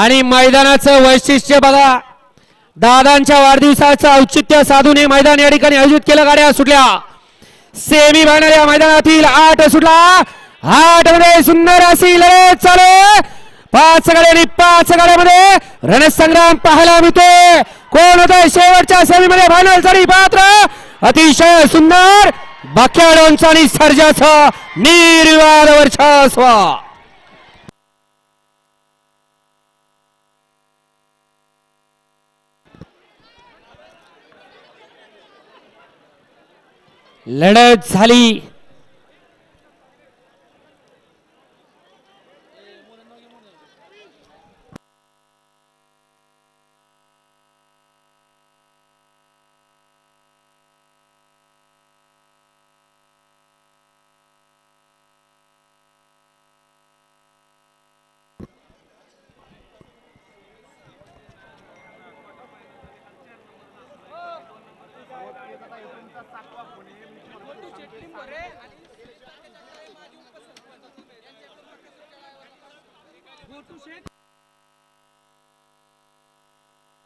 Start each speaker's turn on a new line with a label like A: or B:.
A: आणि मैदानाचं वैशिष्ट्य बघा. दादांच्या वाढदिवसाचं औचित्य साधून हे मैदान या ठिकाणी आयोजित केलं. गाड्या सुटल्या. सेमी फायनल या मैदानातील आठ सुटला. आठमध्ये सुंदर अशी लढत चालू. पाच आणि पाच गाड्यामध्ये रणसंग्राम पाहायला मिळतोय. कोण होत शेवटच्या सेमीमध्ये फायनलसाठी पात्र अतिशय सुंदर बक्याडोंचा आणि सर्जाचा निर्वाद स्वा लढत झाली. सातवा कोणी गोटू शेठ